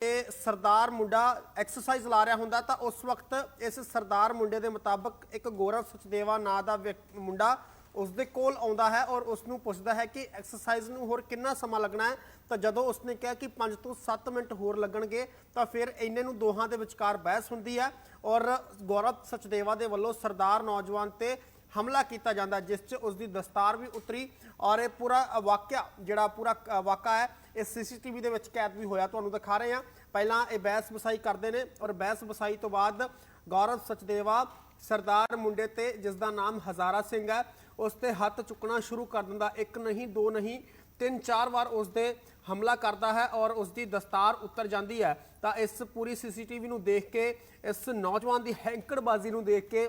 ਇਹ ਸਰਦਾਰ ਮੁੰਡਾ ਐਕਸਰਸਾਈਜ਼ ਲਾ ਰਿਹਾ ਹੁੰਦਾ ਤਾਂ ਉਸ ਵਕਤ ਇਸ ਸਰਦਾਰ ਮੁੰਡੇ ਦੇ ਮੁਤਾਬਕ ਇੱਕ ਗੌਰਵ ਸਚਦੇਵਾ ਨਾਂ ਦਾ ਵਿਅਕ- ਮੁੰਡਾ ਉਸ ਦੇ ਕੋਲ ਆਉਂਦਾ ਹੈ ਔਰ ਉਸ ਨੂੰ ਪੁੱਛਦਾ ਹੈ ਕਿ ਐਕਸਰਸਾਈਜ਼ ਨੂੰ ਹੋਰ ਕਿੰਨਾ ਸਮਾਂ ਲੱਗਣਾ ਹੈ? ਤਾਂ ਜਦੋਂ ਉਸਨੇ ਕਿਹਾ ਕਿ 5 ਤੋਂ 7 ਮਿੰਟ ਹੋਰ ਲੱਗਣਗੇ, ਤਾਂ ਫਿਰ ਇੰਨੇ ਨੂੰ ਦੋਹਾਂ ਦੇ ਵਿਚਕਾਰ ਬਹਿਸ ਹੁੰਦੀ ਹੈ ਔਰ ਗੌਰਵ ਸਚਦੇਵਾ ਦੇ ਵੱਲੋਂ ਸਰਦਾਰ ਨੌਜਵਾਨ ਤੇ ਹਮਲਾ ਕੀਤਾ ਜਾਂਦਾ ਜਿਸ 'ਚ ਉਸ ਦੀ ਦਸਤਾਰ ਵੀ ਉਤਰੀ ਔਰ ਇਹ ਪੂਰਾ ਵਾਕਿਆ ਜਿਹੜਾ ਪੂਰਾ ਅ, ਵਾਕਾ ਹੈ ਇਹ ਸੀਸੀਟੀਵੀ ਦੇ ਵਿੱਚ ਕੈਦ ਵੀ ਹੋਇਆ। ਤੁਹਾਨੂੰ ਦਿਖਾ ਰਹੇ ਹਾਂ। ਪਹਿਲਾਂ ਇਹ ਬਹਿਸ ਵਸਾਈ ਕਰਦੇ ਨੇ ਔਰ ਬਹਿਸ ਵਸਾਈ ਤੋਂ ਬਾਅਦ ਗੌਰਵ ਸਚਦੇਵਾ ਸਰਦਾਰ ਮੁੰਡੇ ਤੇ ਜਿਸ ਦਾ ਨਾਮ ਹਜ਼ਾਰਾ ਸਿੰਘ ਹੈ ਉਸ ਤੇ ਹੱਥ ਚੁੱਕਣਾ ਸ਼ੁਰੂ ਕਰ ਦਿੰਦਾ। ਇੱਕ ਨਹੀਂ ਦੋ ਨਹੀਂ ਤਿੰਨ ਚਾਰ ਵਾਰ ਉਸ ਦੇ ਹਮਲਾ ਕਰਦਾ ਹੈ ਔਰ ਉਸ ਦੀ ਦਸਤਾਰ ਉੱਤਰ ਜਾਂਦੀ ਹੈ। ਤਾਂ ਇਸ ਪੂਰੀ ਸੀਸੀਟੀਵੀ ਨੂੰ ਦੇਖ ਕੇ ਇਸ ਨੌਜਵਾਨ ਦੀ ਹੈਂਕੜਬਾਜ਼ੀ ਨੂੰ ਦੇਖ ਕੇ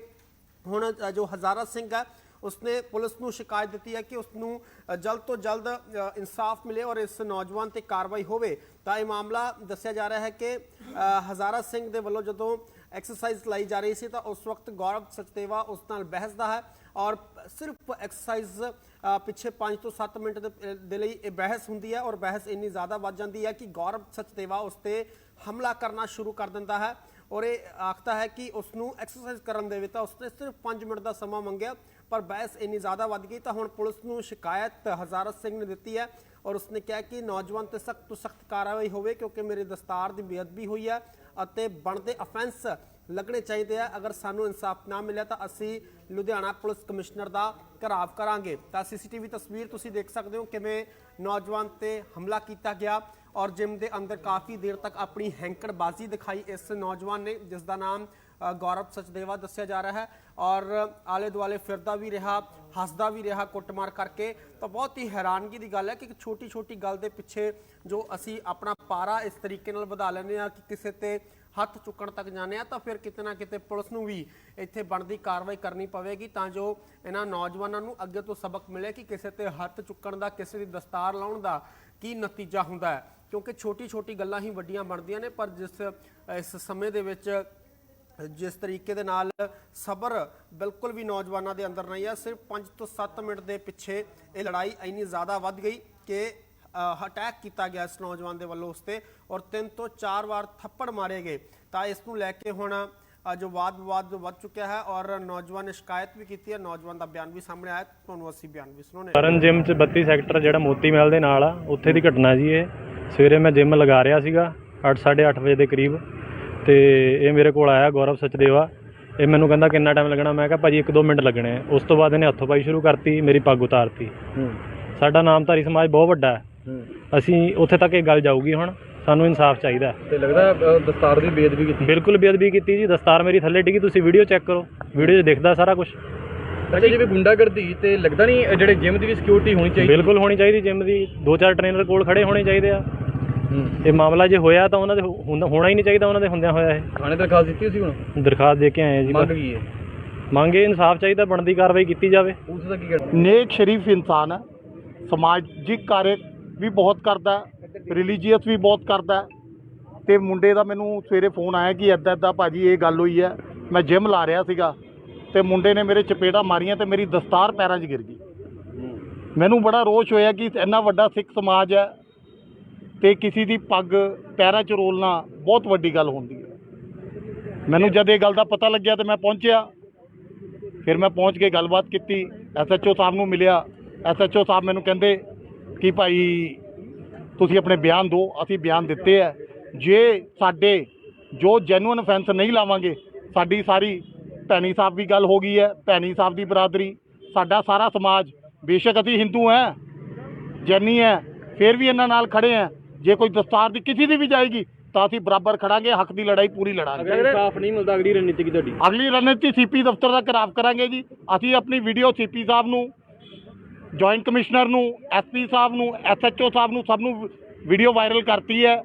ਹੁਣ ਜੋ ਹਜ਼ਾਰਾ ਸਿੰਘ ਹੈ, ਉਸਨੇ ਪੁਲਿਸ ਨੂੰ ਸ਼ਿਕਾਇਤ ਦਿੱਤੀ ਹੈ ਕਿ ਉਸ ਨੂੰ ਜਲਦ ਤੋਂ ਜਲਦ ਇਨਸਾਫ ਮਿਲੇ ਔਰ ਇਸ ਨੌਜਵਾਨ ਤੇ ਕਾਰਵਾਈ ਹੋਵੇ। ਤਾਂ ਇਹ ਮਾਮਲਾ ਦੱਸਿਆ ਜਾ ਰਿਹਾ ਹੈ ਕਿ ਹਜ਼ਾਰਾ ਸਿੰਘ ਦੇ ਵੱਲੋਂ ਜਦੋਂ ਐਕਸਰਸਾਈਜ਼ ਲਾਈ ਜਾ ਰਹੀ ਸੀ, ਤਾਂ ਉਸ ਵਕਤ ਗੌਰਵ ਸਚਦੇਵਾ ਉਸ ਨਾਲ ਬਹਿਸਦਾ ਹੈ ਔਰ ਸਿਰਫ ਐਕਸਰਸਾਈਜ਼ ਪਿੱਛੇ 5 ਤੋਂ 7 ਮਿੰਟ ਦੇ ਲਈ ਇਹ ਬਹਿਸ ਹੁੰਦੀ ਹੈ ਔਰ ਬਹਿਸ ਇੰਨੀ ਜ਼ਿਆਦਾ ਵੱਧ ਜਾਂਦੀ ਹੈ ਕਿ ਗੌਰਵ ਸਚਦੇਵਾ ਉਸ ਤੇ ਹਮਲਾ ਕਰਨਾ ਸ਼ੁਰੂ ਕਰ ਦਿੰਦਾ ਹੈ। ਔਰ ਇਹ ਆਖਦਾ ਹੈ ਕਿ ਉਸ ਨੂੰ ਐਕਸਰਸਾਈਜ਼ ਕਰਨ ਦੇ ਵਿੱਚ ਤਾਂ ਉਸਨੇ ਸਿਰਫ 5 ਮਿੰਟ ਦਾ ਸਮਾਂ ਮੰਗਿਆ, ਪਰ ਬਹਿਸ ਇੰਨੀ ਜ਼ਿਆਦਾ ਵੱਧ ਗਈ ਤਾਂ ਹੁਣ ਪੁਲਿਸ ਨੂੰ ਸ਼ਿਕਾਇਤ ਹਜ਼ਾਰਤ ਸਿੰਘ ਨੇ ਦਿੱਤੀ ਹੈ ਔਰ ਉਸਨੇ ਕਿਹਾ ਕਿ ਨੌਜਵਾਨ ਤੇ ਸਖਤ ਤੋਂ ਸਖਤ ਕਾਰਵਾਈ ਹੋਵੇ ਕਿਉਂਕਿ ਮੇਰੇ ਦਸਤਾਰ ਦੀ ਬੇਅਦਬੀ ਹੋਈ ਹੈ ਅਤੇ ਬਣਦੇ ਅਫੈਂਸ ਲੱਗਣੇ ਚਾਹੀਦੇ ਆ। ਅਗਰ ਸਾਨੂੰ ਇਨਸਾਫ ਨਾ ਮਿਲਿਆ ਤਾਂ ਅਸੀਂ ਲੁਧਿਆਣਾ ਪੁਲਿਸ ਕਮਿਸ਼ਨਰ ਦਾ ਘਰਾਵ ਕਰਾਂਗੇ। ਤਾਂ ਸੀਸੀਟੀਵੀ ਤਸਵੀਰ ਤੁਸੀਂ ਦੇਖ ਸਕਦੇ ਹੋ ਕਿਵੇਂ ਨੌਜਵਾਨ ਤੇ ਹਮਲਾ ਕੀਤਾ ਗਿਆ। ਔਰ ਜਿਮ ਦੇ ਅੰਦਰ ਕਾਫੀ ਦੇਰ ਤੱਕ ਆਪਣੀ ਹੈਂਕੜਬਾਜ਼ੀ ਦਿਖਾਈ ਇਸ ਨੌਜਵਾਨ ਨੇ, ਜਿਸ ਦਾ ਨਾਮ ਗੌਰਵ ਸਚਦੇਵਾ ਦੱਸਿਆ ਜਾ ਰਿਹਾ ਹੈ ਔਰ ਆਲੇ ਦੁਆਲੇ ਫਿਰਦਾ ਵੀ ਰਿਹਾ, ਹੱਸਦਾ ਵੀ ਰਿਹਾ ਕੁੱਟਮਾਰ ਕਰਕੇ, ਤਾਂ ਬਹੁਤ ਹੀ ਹੈਰਾਨਗੀ ਦੀ ਗੱਲ ਹੈ ਕਿ ਇੱਕ ਛੋਟੀ ਛੋਟੀ ਗੱਲ ਦੇ ਪਿੱਛੇ ਜੋ ਅਸੀਂ ਆਪਣਾ ਪਾਰਾ ਇਸ ਤਰੀਕੇ ਨਾਲ ਵਧਾ ਲੈਂਦੇ ਆ ਕਿ ਕਿਸੇ ਤੇ ਹੱਥ ਚੁੱਕਣ ਤੱਕ ਜਾਂਦੇ ਆ ਤਾਂ ਫਿਰ ਕਿਤੇ ਨਾ ਕਿਤੇ ਪੁਲਿਸ ਨੂੰ ਵੀ ਇੱਥੇ ਬਣਦੀ ਕਾਰਵਾਈ ਕਰਨੀ ਪਵੇਗੀ ਤਾਂ ਜੋ ਇਹਨਾਂ ਨੌਜਵਾਨਾਂ ਨੂੰ ਅੱਗੇ ਤੋਂ ਸਬਕ ਮਿਲੇ ਕਿ ਕਿਸੇ ਤੇ ਹੱਥ ਚੁੱਕਣ ਦਾ, ਕਿਸੇ ਦੀ ਦਸਤਾਰ ਲਾਉਣ ਦਾ ਕੀ ਨਤੀਜਾ ਹੁੰਦਾ ਹੈ। ਕਿਉਂਕਿ ਛੋਟੀ ਛੋਟੀ ਗੱਲਾਂ ਹੀ ਵੱਡੀਆਂ ਬਣਦੀਆਂ ਨੇ, ਪਰ ਜਿਸ, ਇਸ ਸਮੇਂ ਦੇ ਵਿੱਚ ਜਿਸ ਤਰੀਕੇ ਦੇ ਨਾਲ ਸਬਰ ਬਿਲਕੁਲ ਵੀ ਨੌਜਵਾਨਾਂ ਦੇ ਅੰਦਰ ਨਹੀਂ ਹੈ ਸਿਰਫ 5 ਤੋਂ 7 ਮਿੰਟ ਦੇ ਪਿੱਛੇ ਇਹ ਲੜਾਈ ਇੰਨੀ ਜ਼ਿਆਦਾ ਵੱਧ ਗਈ ਕਿ ਅਟੈਕ ਕੀਤਾ ਗਿਆ ਇਸ ਨੌਜਵਾਨ ਦੇ ਵੱਲੋਂ ਉਸ ਤੇ ਔਰ ਤਿੰਨ ਤੋਂ ਚਾਰ ਵਾਰ ਥੱਪੜ ਮਾਰੇ ਗਏ। ਤਾਂ ਇਸ ਨੂੰ ਲੈ ਕੇ ਹੁਣ ਜੋ ਵਾਦ ਵਿਵਾਦ ਜੋ ਵੱਧ ਚੁੱਕਿਆ ਹੈ ਔਰ ਨੌਜਵਾਨ ਨੇ ਸ਼ਿਕਾਇਤ ਵੀ ਕੀਤੀ ਹੈ। ਨੌਜਵਾਨ ਦਾ ਬਿਆਨ ਵੀ ਸਾਹਮਣੇ ਆਇਆ। ਤੁਹਾਨੂੰ ਅਸੀਂ ਬਿਆਨ ਵੀ ਸੁਣਾਉਣੇ ਕਰਨ ਜਿਮ ਚ 32 ਸੈਕਟਰ ਜਿਹੜਾ ਮੋਤੀ ਮਹਿਲ ਦੇ ਨਾਲ ਆ, ਉੱਥੇ ਦੀ ਘਟਨਾ ਜੀ ਇਹ। ਸਵੇਰੇ ਮੈਂ ਜਿਮ ਲਗਾ ਰਿਹਾ ਸੀਗਾ 8:30 ਵਜੇ ਦੇ ਕਰੀਬ। ਤੇ ਇਹ ਮੇਰੇ ਕੋਲ ਆਇਆ ਗੌਰਵ ਸਚਦੇਵਾ। ਇਹ ਮੈਨੂੰ ਕਹਿੰਦਾ ਕਿੰਨਾ ਟਾਈਮ ਲੱਗਣਾ? ਮੈਂ ਕਿਹਾ ਭਾਜੀ 1-2 ਮਿੰਟ ਲੱਗਣੇ। ਆ ਉਸ ਤੋਂ ਬਾਅਦ ਇਹਨੇ ਹੱਥੋਂ ਪਾਈ ਸ਼ੁਰੂ ਕਰਤੀ ਮੇਰੀ ਪੱਗ ਉਤਾਰਤੀ। ਸਾਡਾ ਨਾਮਧਾਰੀ ਸਮਾਜ ਬਹੁਤ ਵੱਡਾ ਹੈ। ਅਸੀਂ ਉੱਥੇ ਤੱਕ ਇਹ ਗੱਲ ਜਾਊਗੀ ਹੁਣ। ਸਾਨੂੰ ਇਨਸਾਫ ਚਾਹੀਦਾ। ਤੇ ਲੱਗਦਾ ਦਸਤਾਰ ਦੀ ਬੇਦਬੀ ਕੀਤੀ। ਬਿਲਕੁਲ ਬੇਅਦਬੀ ਕੀਤੀ ਜੀ। ਦਸਤਾਰ ਮੇਰੀ ਥੱਲੇ ਡਿੱਗੀ ਤੁਸੀਂ ਵੀਡੀਓ ਚੈੱਕ ਕਰੋ। ਵੀਡੀਓ 'ਚ ਦਿਖਦਾ ਸਾਰਾ ਕੁਝ ਅੱਛਾ ਜਿਵੇਂ ਗੁੰਡਾਗਰਦੀ ਤੇ ਲੱਗਦਾ ਨਹੀਂ ਜਿਹੜੇ ਜਿਮ ਦੀ ਵੀ ਸਿਕਿਉਰਿਟੀ ਹੋਣੀ ਚਾਹੀਦੀ। ਬਿਲਕੁਲ ਹੋਣੀ ਚਾਹੀਦੀ ਜਿਮ ਦੀ। ਦੋ ਚਾਰ ਟ੍ਰੇਨਰ ਕੋਲ ਖੜੇ ਹੋਣੇ ਚਾਹੀਦੇ ਆ। ਇਹ ਮਾਮਲਾ ਜੇ ਹੋਇਆ ਤਾਂ ਉਹਨਾਂ ਦੇ ਹੁੰਦਾ- ਹੋਣਾ ਹੀ ਨਹੀਂ ਚਾਹੀਦਾ ਉਹਨਾਂ ਦੇ ਹੁੰਦਿਆਂ ਹੋਇਆ ਇਹ। ਥਾਣੇ ਦਰਖਾਸਤ ਦਿੱਤੀ ਸੀ ਹੁਣ? ਦਰਖਾਸਤ ਦੇ ਕੇ ਆਏ ਆ ਜੀ ਮੰਗ ਕੀ ਹੈ? ਮੰਗੇ ਇਨਸਾਫ ਚਾਹੀਦਾ ਬਣਦੀ ਕਾਰਵਾਈ ਕੀਤੀ ਜਾਵੇ। ਪੁਲਿਸ ਦਾ ਕੀ ਕਹਿਣਾ? ਨੇਕ ਸ਼ਰੀਫ ਇਨਸਾਨ ਹੈ। ਸਮਾਜਿਕ ਕਾਰਜ ਵੀ ਬਹੁਤ ਕਰਦਾ ਹੈ। ਰਿਲੀਜੀਅਸ ਵੀ ਬਹੁਤ ਕਰਦਾ ਹੈ। ਤੇ ਮੁੰਡੇ ਦਾ ਮੈਨੂੰ ਸਵੇਰੇ ਫੋਨ ਆਇਆ ਕਿ ਐਦਾਂ ਐਦਾਂ ਭਾਜੀ ਇਹ ਗੱਲ ਹੋਈ ਹੈ। ਮੈਂ ਜਿਮ ਲਾ ਰਿਹਾ ਸੀਗਾ। ਤੇ ਮੁੰਡੇ ਨੇ ਮੇਰੇ ਚਪੇੜਾ ਮਾਰੀਆਂ ਤੇ ਮੇਰੀ ਦਸਤਾਰ ਪੈਰਾਂ 'ਚ ਗਿਰ ਗਈ। ਮੈਨੂੰ ਬੜਾ ਰੋਸ਼ ਹੋਇਆ ਕਿ ਇੰਨਾ ਵੱਡਾ ਸਿੱਖ ਸਮਾਜ ਹੈ। ਤੇ ਕਿਸੇ ਦੀ ਪੱਗ ਪੈਰਾਂ 'ਚ ਰੋਲਣਾ ਬਹੁਤ ਵੱਡੀ ਗੱਲ ਹੁੰਦੀ ਹੈ। ਮੈਨੂੰ ਜਦ ਇਹ ਗੱਲ ਦਾ ਪਤਾ ਲੱਗਿਆ ਤੇ ਮੈਂ ਪਹੁੰਚਿਆ। ਫਿਰ ਮੈਂ ਪਹੁੰਚ ਕੇ ਗੱਲਬਾਤ ਕੀਤੀ। ਐਸਐਚਓ ਸਾਹਿਬ ਨੂੰ ਮਿਲਿਆ। ਐਸਐਚਓ ਸਾਹਿਬ ਮੈਨੂੰ ਕਹਿੰਦੇ ਕਿ ਭਾਈ ਤੁਸੀਂ ਆਪਣੇ ਬਿਆਨ ਦਿਓ, ਅਸੀਂ ਬਿਆਨ ਦਿੱਤੇ ਹੈ। ਜੇ ਸਾਡੇ ਜੋ ਜੈਨੂਇਨ ਅਫੈਂਸ ਨਹੀਂ ਲਾਵਾਂਗੇ, ਸਾਡੀ ਸਾਰੀ ਭੈਣੀ ਸਾਹਿਬ ਦੀ ਗੱਲ ਹੋ ਗਈ ਹੈ, ਭੈਣੀ ਸਾਹਿਬ ਦੀ ਬਰਾਦਰੀ, ਸਾਡਾ ਸਾਰਾ ਸਮਾਜ, ਬੇਸ਼ੱਕ ਅਸੀਂ ਹਿੰਦੂ ਹੈ, ਜੈਨੀ ਹੈ, ਫਿਰ ਵੀ ਇਹਨਾਂ ਨਾਲ ਖੜੇ ਹੈ। ਜੇ ਕੋਈ ਦਸਤਾਰ ਦੀ ਕਿਸੇ ਦੀ ਵੀ ਜਾਏਗੀ ਤਾਂ ਅਸੀਂ ਬਰਾਬਰ ਖੜਾਂਗੇ ਹੱਕ ਦੀ ਲੜਾਈ ਪੂਰੀ ਲੜਾਂਗੇ। ਅਗਰ ਇਨਸਾਫ ਨਹੀਂ ਮਿਲਦਾ ਅਗਲੀ ਰਣਨੀਤੀ ਕੀ ਤੁਹਾਡੀ? ਅਗਲੀ ਰਣਨੀਤੀ ਸੀਪੀ ਦਫ਼ਤਰ ਦਾ ਘਰਾਵ ਕਰਾਂਗੇ ਜੀ। ਅਸੀਂ ਆਪਣੀ ਵੀਡੀਓ ਸੀਪੀ ਸਾਹਿਬ ਨੂੰ ਜੁਆਇੰਟ ਕਮਿਸ਼ਨਰ ਨੂੰ ਐਸਪੀ ਸਾਹਿਬ ਨੂੰ ਐਸਐਚਓ ਸਾਹਿਬ ਨੂੰ ਸਭ ਨੂੰ ਵੀਡੀਓ ਵਾਇਰਲ ਕਰਤੀ ਹੈ।